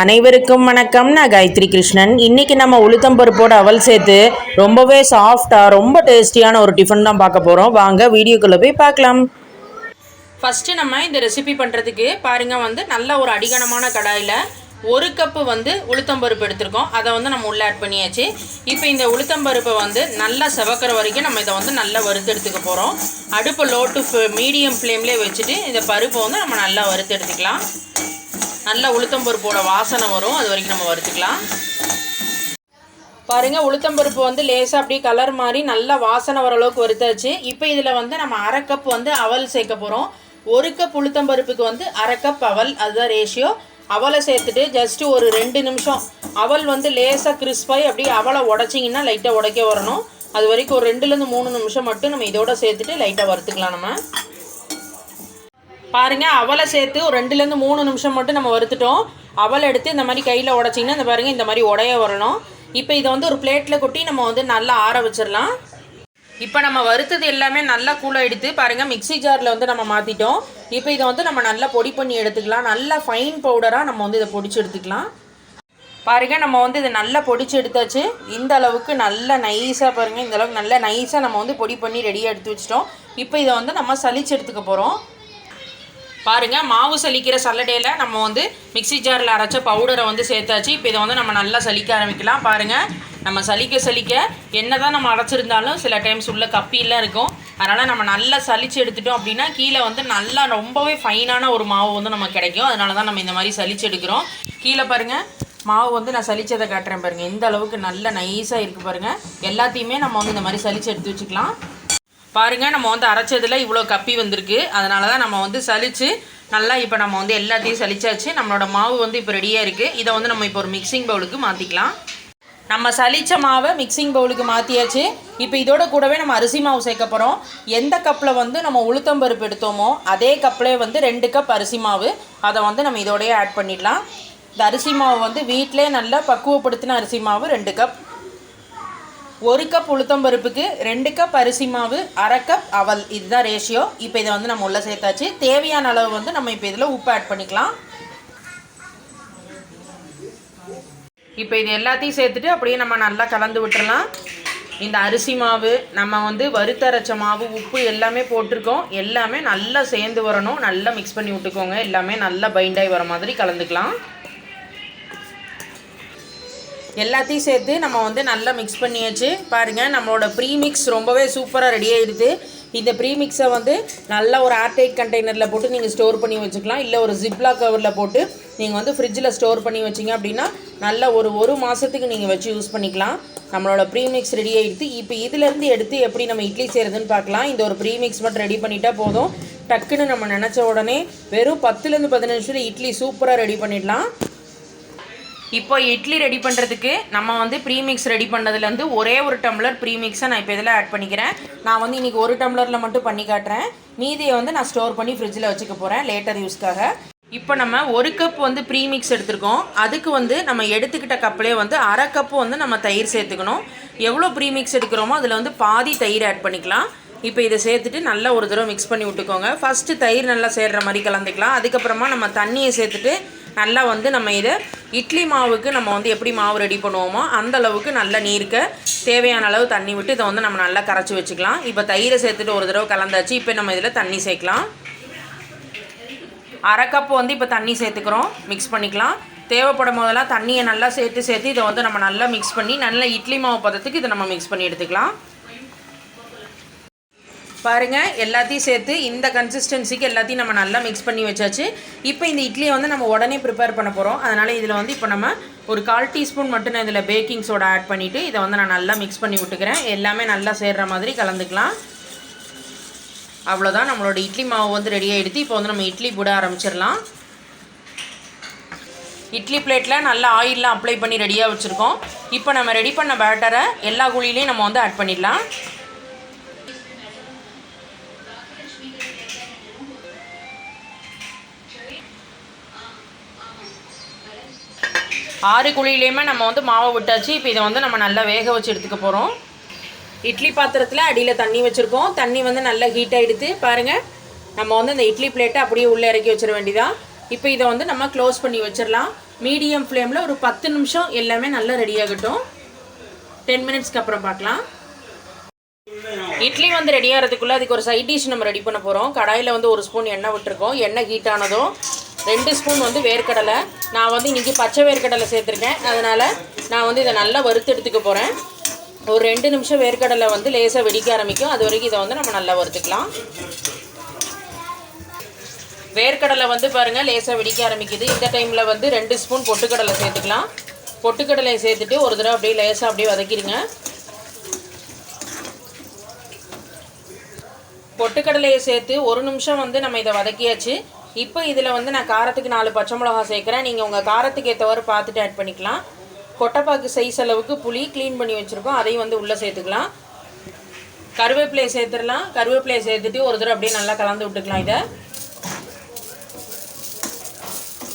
அனைவருக்கும் வணக்கம். நான் காயத்ரி கிருஷ்ணன். இன்றைக்கி நம்ம உளுத்தம்பருப்போட அவல் சேர்த்து ரொம்பவே சாஃப்டாக ரொம்ப டேஸ்டியான ஒரு டிஃபன் தான் பார்க்க போகிறோம் வாங்க வீடியோக்குள்ளே போய் பார்க்கலாம். ஃபஸ்ட்டு நம்ம இந்த ரெசிபி பண்ணுறதுக்கு பாருங்கள் வந்து நல்ல ஒரு அடிகனமான கடாயில் ஒரு கப்பு வந்து உளுத்தம்பருப்பு எடுத்திருக்கோம். அதை வந்து நம்ம உள்ளே ஆட் பண்ணியாச்சு. இப்போ இந்த உளுத்தம்பருப்பை வந்து நல்லா செவக்கிற வரைக்கும் நம்ம இதை வந்து நல்லா வறுத்து எடுத்துக்க போகிறோம் அடுப்பு லோ டு மீடியம் ஃப்ளேம்லேயே வச்சுட்டு இந்த பருப்பை வந்து நம்ம நல்லா வறுத்து எடுத்துக்கலாம். நல்ல உளுத்தம்பருப்போட வாசனை வரும். அது வரைக்கும் நம்ம வறுத்துக்கலாம். பாருங்க உளுத்தம்பருப்பு வந்து லேசாக அப்படியே கலர் மாதிரி நல்லா வாசனை வர அளவுக்கு வறுத்தாச்சு. இப்போ இதில் வந்து நம்ம அரை கப் வந்து அவல் சேர்க்க போகிறோம் ஒரு கப் உளுத்தம்பருப்புக்கு வந்து அரை கப் அவல் அதுதான் ரேஷியோ அவலை சேர்த்துட்டு ஜஸ்ட்டு ஒரு ரெண்டு நிமிஷம் அவல் வந்து லேசாக கிறிஸ்பாகி அப்படியே அவலை உடச்சிங்கன்னா லைட்டாக உடைக்க வரணும். அது வரைக்கும் ஒரு ரெண்டுலேருந்து மூணு நிமிஷம் மட்டும் நம்ம இதோட சேர்த்துட்டு லைட்டாக வறுத்துக்கலாம் நம்ம. பாருங்கள் அவளை சேர்த்து ஒரு ரெண்டுலேருந்து மூணு நிமிஷம் மட்டும் நம்ம வறுத்துட்டோம். அவளை எடுத்து இந்த மாதிரி கையில் உடச்சிங்கன்னா இந்த பாருங்கள் இந்த மாதிரி உடைய வரணும். இப்போ இதை வந்து ஒரு பிளேட்டில் கொட்டி நம்ம வந்து நல்லா ஆற வச்சிடலாம். இப்போ நம்ம வறுத்தது எல்லாமே நல்லா கூலாக எடுத்து பாருங்கள் மிக்ஸி ஜாரில் வந்து நம்ம மாற்றிட்டோம் இப்போ இதை வந்து நம்ம நல்லா பொடி பண்ணி எடுத்துக்கலாம். நல்லா ஃபைன் பவுடராக நம்ம வந்து இதை பொடிச்சு எடுத்துக்கலாம். பாருங்கள் நம்ம வந்து இதை நல்லா பொடிச்சு எடுத்தாச்சு. இந்த அளவுக்கு நல்லா நைஸாக பாருங்கள் இந்த அளவுக்கு நல்லா நைஸாக நம்ம வந்து பொடி பண்ணி ரெடியாக எடுத்து வச்சிட்டோம். இப்போ இதை வந்து நம்ம சலிச்சு எடுத்துக்க போகிறோம் பாருங்க மாவு சலிக்கிற சல்லடையில் நம்ம வந்து மிக்ஸி ஜாரில் அரைச்ச பவுடரை வந்து சேர்த்தாச்சு. இப்போ இதை வந்து நம்ம நல்லா சலிக்க ஆரம்பிக்கலாம். பாருங்க நம்ம சலிக்க சலிக்க என்ன தான் நம்ம அரைச்சிருந்தாலும் சில டைம்ஸ் உள்ள கப்பிலாம் இருக்கும். அதனால் நம்ம நல்லா சலிச்சு எடுத்துட்டோம் அப்படின்னா கீழே வந்து நல்லா ரொம்பவே ஃபைனான ஒரு மாவு வந்து நமக்கு கிடைக்கும். அதனால தான் நம்ம இந்த மாதிரி சலிச்சு எடுக்கிறோம். கீழே பாருங்கள் மாவு வந்து நான் சலிச்சதை காட்டுறேன் பாருங்கள் இந்த அளவுக்கு நல்ல நைஸாக இருக்குது பாருங்கள் எல்லாத்தையுமே நம்ம வந்து இந்த மாதிரி சலிச்சு எடுத்து வச்சுக்கலாம். பாருங்க நம்ம வந்து அரைச்சதில் இவ்வளோ கப்பி வந்திருக்கு. அதனால தான் நம்ம வந்து சலித்து நல்லா இப்போ நம்ம வந்து எல்லாத்தையும் சலிச்சாச்சு நம்மளோட மாவு வந்து இப்போ ரெடியாக இருக்குது இதை வந்து நம்ம இப்போ ஒரு மிக்சிங் பவுலுக்கு மாற்றிக்கலாம் நம்ம சலிச்ச மாவை மிக்சிங் பவுலுக்கு மாற்றியாச்சு இப்போ இதோட கூடவே நம்ம அரிசி மாவு சேர்க்க போகிறோம் எந்த கப்பில் வந்து நம்ம உளுத்தம்பருப்பு எடுத்தோமோ அதே கப்லேயே வந்து ரெண்டு கப் அரிசி மாவு. அதை வந்து நம்ம இதோடய ஆட் பண்ணிடலாம். இந்த அரிசி மாவு வந்து வீட்டிலே நல்லா பக்குவப்படுத்தின அரிசி மாவு ரெண்டு கப். ஒரு கப் உளுத்தம்பருப்புக்கு ரெண்டு கப் அரிசி மாவு அரை கப் அவல். இதுதான் ரேஷியோ இப்போ இதை வந்து நம்ம உள்ளே சேர்த்தாச்சு. தேவையான அளவு வந்து நம்ம இப்போ இதில் உப்பு ஆட் பண்ணிக்கலாம். இப்போ இது எல்லாத்தையும் சேர்த்துட்டு அப்படியே நம்ம நல்லா கலந்து விட்டுடலாம் இந்த அரிசி மாவு நம்ம வந்து வறுத்தரைச்ச மாவு உப்பு எல்லாமே போட்டிருக்கோம். எல்லாமே நல்லா சேர்ந்து வரணும். நல்லா மிக்ஸ் பண்ணி விட்டுக்கோங்க. எல்லாமே நல்லா பைண்டாகி வர மாதிரி கலந்துக்கலாம். எல்லாத்தையும் சேர்த்து நம்ம வந்து நல்லா மிக்ஸ் பண்ணியாச்சு. பாருங்கள் நம்மளோட ப்ரீமிக்ஸ் ரொம்பவே சூப்பராக ரெடி ஆகிடுது இந்த ப்ரீமிக்ஸை வந்து நல்ல ஒரு ஏர்டைட் கண்டெய்னரில் போட்டு நீங்கள் ஸ்டோர் பண்ணி வச்சுக்கலாம். இல்லை ஒரு ஜிப்லா கவரில் போட்டு நீங்கள் வந்து ஃப்ரிட்ஜில் ஸ்டோர் பண்ணி வச்சிங்க அப்படின்னா நல்ல ஒரு ஒரு மாதத்துக்கு நீங்கள் வச்சு யூஸ் பண்ணிக்கலாம். நம்மளோட ப்ரீமிக்ஸ் ரெடி ஆகிடுது இப்போ இதிலேருந்து எடுத்து எப்படி நம்ம இட்லி செய்கிறதுன்னு பார்க்கலாம் இந்த ஒரு ப்ரீமிக்ஸ் மட்டும் ரெடி பண்ணிட்டா போதும். டக்குன்னு நம்ம நினச்ச உடனே வெறும் பத்துலேருந்து பதினஞ்சு நிமிஷத்தில் இட்லி சூப்பராக ரெடி பண்ணிடலாம். இப்போ இட்லி ரெடி பண்ணுறதுக்கு நம்ம வந்து ப்ரீமிக்ஸ் ரெடி பண்ணதுலேருந்து ஒரே ஒரு டம்ளர் ப்ரீமிக்ஸை நான் இப்போ இதில் ஆட் பண்ணிக்கிறேன். நான் வந்து இன்றைக்கி ஒரு டம்ளரில் மட்டும் பண்ணி காட்டுறேன். மீதியை வந்து நான் ஸ்டோர் பண்ணி ஃப்ரிட்ஜில் வச்சுக்க போகிறேன் லேட்டர் யூஸ்க்காக இப்போ நம்ம ஒரு கப் வந்து ப்ரீமிக்ஸ் எடுத்துருக்கோம். அதுக்கு வந்து நம்ம எடுத்துக்கிட்ட கப்லேயே வந்து அரை கப்பு வந்து நம்ம தயிர் சேர்த்துக்கணும். எவ்வளோ ப்ரீமிக்ஸ் எடுக்கிறோமோ அதில் வந்து பாதி தயிர் ஆட் பண்ணிக்கலாம். இப்போ இதை சேர்த்துட்டு நல்லா ஒரு தடவை மிக்ஸ் பண்ணி விட்டுக்கோங்க. ஃபஸ்ட்டு தயிர் நல்லா சேர்கிற மாதிரி கலந்துக்கலாம். அதுக்கப்புறமா நம்ம தண்ணியை சேர்த்துட்டு நல்லா வந்து நம்ம இதை இட்லி மாவுக்கு நம்ம வந்து எப்படி மாவு ரெடி பண்ணுவோமோ அந்த அளவுக்கு நல்ல நீர்க்க தேவையான அளவு தண்ணி விட்டு இதை வந்து நம்ம நல்லா கரைச்சி வச்சுக்கலாம். இப்போ தயிரை சேர்த்துட்டு ஒரு தடவை கலந்தாச்சு இப்போ நம்ம இதில் தண்ணி சேர்க்கலாம். அரை கப் வந்து இப்போ தண்ணி சேர்த்துக்கிறோம். மிக்ஸ் பண்ணிக்கலாம். தேவைப்படும் போதெல்லாம் தண்ணியை நல்லா சேர்த்து சேர்த்து இதை வந்து நம்ம நல்லா மிக்ஸ் பண்ணி நல்லா இட்லி மாவு பதத்துக்கு இதை நம்ம மிக்ஸ் பண்ணி எடுத்துக்கலாம். பாருங்கள் எல்லாத்தையும் சேர்த்து இந்த கன்சிஸ்டன்சிக்கு எல்லாத்தையும் நம்ம நல்லா மிக்ஸ் பண்ணி வச்சாச்சு. இப்போ இந்த இட்லியை வந்து நம்ம உடனே ப்ரிப்பேர் பண்ண போகிறோம் அதனால் இதில் வந்து இப்போ நம்ம ஒரு கால் டீஸ்பூன் மட்டும் நான் இதில் பேக்கிங் சோடா ஆட் பண்ணிவிட்டு இதை வந்து நான் நல்லா மிக்ஸ் பண்ணி விட்டுக்கிறேன். எல்லாமே நல்லா சேர்கிற மாதிரி கலந்துக்கலாம். அவ்வளோதான் நம்மளோட இட்லி மாவு வந்து ரெடி ஆகிடுது இப்போ வந்து நம்ம இட்லி போட ஆரம்பிச்சிடலாம். இட்லி பிளேட்டில் நல்லா ஆயிலெலாம் அப்ளை பண்ணி ரெடியாக வச்சுருக்கோம். இப்போ நம்ம ரெடி பண்ண பேட்டரை எல்லா குழிலையும் நம்ம வந்து ஆட் பண்ணிடலாம். ஆறு குழியிலையுமே நம்ம வந்து மாவை விட்டாச்சு. இப்போ இதை வந்து நம்ம நல்லா வேக வச்சு எடுத்துக்க போகிறோம் இட்லி பாத்திரத்தில் அடியில் தண்ணி வச்சுருக்கோம் தண்ணி வந்து நல்லா ஹீட் ஆகிடுது பாருங்கள் நம்ம வந்து இந்த இட்லி பிளேட்டை அப்படியே உள்ளே இறக்கி வச்சிட வேண்டியதான் இப்போ இதை வந்து நம்ம க்ளோஸ் பண்ணி வச்சிடலாம். மீடியம் ஃப்ளேமில் ஒரு பத்து நிமிஷம் எல்லாமே நல்லா ரெடி ஆகட்டும். டென் மினிட்ஸ்க்கு அப்புறம் பார்க்கலாம். இட்லி வந்து ரெடி ஆகிறதுக்குள்ளே அதுக்கு ஒரு சைட் டிஷ் நம்ம ரெடி பண்ண போகிறோம் கடாயில் வந்து ஒரு ஸ்பூன் எண்ணெய் விட்டுருக்கோம். எண்ணெய் ஹீட் ஆனதும் ரெண்டு ஸ்பூன் வந்து வேர்க்கடலை. நான் வந்து இன்றைக்கி பச்சை வேர்க்கடலை சேர்த்துருக்கேன். அதனால் நான் வந்து இதை நல்லா வறுத்து எடுத்துக்க போகிறேன் ஒரு ரெண்டு நிமிஷம் வேர்க்கடலை வந்து லேசாக வெடிக்க ஆரம்பிக்கும். அது வரைக்கும் இதை வந்து நம்ம நல்லா வறுத்துக்கலாம். வேர்க்கடலை வந்து பாருங்கள் லேசாக வெடிக்க ஆரம்பிக்குது. இந்த டைமில் வந்து ரெண்டு ஸ்பூன் பொட்டுக்கடலை சேர்த்துக்கலாம். பொட்டுக்கடலையை சேர்த்துட்டு ஒரு தடவை அப்படியே லேசாக அப்படியே வதக்கிடுங்க பொட்டுக்கடலையை சேர்த்து ஒரு நிமிஷம் வந்து நம்ம இதை வதக்கியாச்சு. இப்போ இதில் வந்து நான் காரத்துக்கு நாலு பச்சை மிளகா சேர்க்குறேன். நீங்கள் உங்கள் காரத்துக்கு ஏற்றவாறு பார்த்துட்டு ஆட் பண்ணிக்கலாம். கொட்டைப்பாக்கு சைஸ் அளவுக்கு புளி க்ளீன் பண்ணி வச்சுருக்கோம். அதையும் வந்து உள்ளே சேர்த்துக்கலாம். கருவேப்பிலையை சேர்த்துடலாம். கருவேப்பிலையை சேர்த்துட்டு ஒரு தடவை அப்படியே நல்லா கலந்து விட்டுக்கலாம் இதை.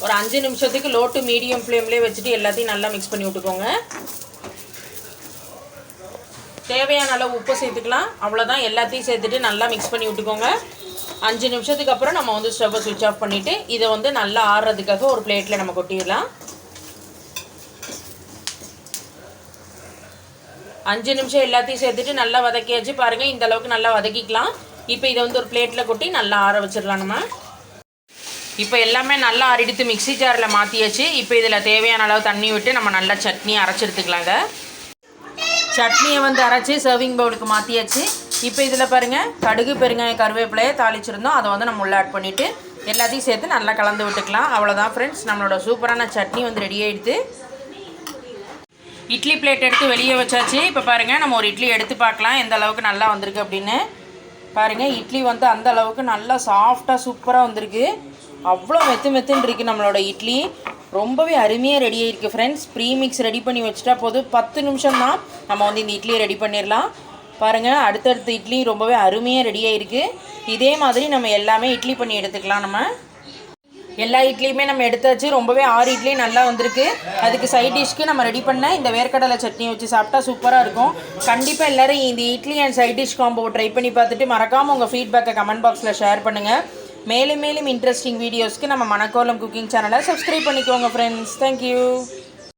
ஒரு அஞ்சு நிமிஷத்துக்கு லோ டு மீடியம் ஃப்ளேம்லேயே வச்சுட்டு எல்லாத்தையும் நல்லா மிக்ஸ் பண்ணி விட்டுக்கோங்க. தேவையான அளவு உப்பு சேர்த்துக்கலாம். அவ்வளோதான் எல்லாத்தையும் சேர்த்துட்டு நல்லா மிக்ஸ் பண்ணி விட்டுக்கோங்க. அஞ்சு நிமிஷத்துக்கு அப்புறம் நம்ம வந்து ஸ்டவ்வை சுவிட்ச் ஆஃப் பண்ணிவிட்டு இதை வந்து நல்லா ஆறுறதுக்காக ஒரு பிளேட்டில் நம்ம கொட்டிடலாம். அஞ்சு நிமிஷம் எல்லாத்தையும் சேர்த்துட்டு நல்லா வதக்கியாச்சு. பாருங்கள் இந்த அளவுக்கு நல்லா வதக்கிக்கலாம். இப்போ இதை வந்து ஒரு பிளேட்டில் கொட்டி நல்லா ஆற வச்சிடலாம் நம்ம. இப்போ எல்லாமே நல்லா அரிடித்து மிக்ஸி ஜாரில் மாற்றியாச்சு இப்போ இதில் தேவையான அளவு தண்ணி விட்டு நம்ம நல்லா சட்னி அரைச்சி எடுத்துக்கலாங்க. சட்னியை வந்து அரைச்சி சர்விங் பவுலுக்கு மாற்றியாச்சு இப்போ இதில் பாருங்கள் கடுகு பெருங்காயம் கருவேப்பிலையை தாளிச்சிருந்தோம். அதை வந்து நம்ம உள்ளே ஆட் பண்ணிவிட்டு எல்லாத்தையும் சேர்த்து நல்லா கலந்து விட்டுக்கலாம். அவ்வளோதான் ஃப்ரெண்ட்ஸ் நம்மளோட சூப்பரான சட்னி வந்து ரெடி ஆகிடுது இட்லி பிளேட் எடுத்து வெளியே வச்சாச்சு. இப்போ பாருங்கள் நம்ம ஒரு இட்லி எடுத்து பார்க்கலாம். எந்த அளவுக்கு நல்லா வந்திருக்கு அப்படின்னு. பாருங்கள் இட்லி வந்து அந்த அளவுக்கு நல்லா சாஃப்டாக சூப்பராக வந்திருக்கு. அவ்வளோ மெத்து மெத்துன்னு இருக்குது நம்மளோட இட்லி. ரொம்பவே அருமையாக ரெடி ஆகிருக்கு ஃப்ரெண்ட்ஸ் ப்ரீ மிக்ஸ் ரெடி பண்ணி வச்சுட்டா போதும். பத்து நிமிஷம் தான் நம்ம வந்து இந்த இட்லியை ரெடி பண்ணிடலாம். பாருங்கள் அடுத்தடுத்த இட்லி ரொம்பவே அருமையாக ரெடியாகிருக்கு இதே மாதிரி நம்ம எல்லாமே இட்லி பண்ணி எடுத்துக்கலாம் நம்ம. எல்லா இட்லியுமே நம்ம எடுத்தாச்சு. ரொம்பவே ஆறு இட்லி நல்லா வந்திருக்கு. அதுக்கு சைட் டிஷ்க்கு நம்ம ரெடி பண்ண இந்த வேர்க்கடலை சட்னி வச்சு சாப்பிட்டா சூப்பராக இருக்கும். கண்டிப்பாக எல்லோரும் இந்த idli and side dish combo try பண்ணி பார்த்துட்டு மறக்காமல் உங்கள் ஃபீட்பேக்கை கமெண்ட் பாக்ஸில் ஷேர் பண்ணுங்கள் மேலும் மேலும் இன்ட்ரெஸ்டிங் வீடியோஸ்க்கு நம்ம மணக்கோலம் குக்கிங் சேனலை சப்ஸ்கிரைப் பண்ணிக்கோங்க ஃப்ரெண்ட்ஸ் தேங்க்யூ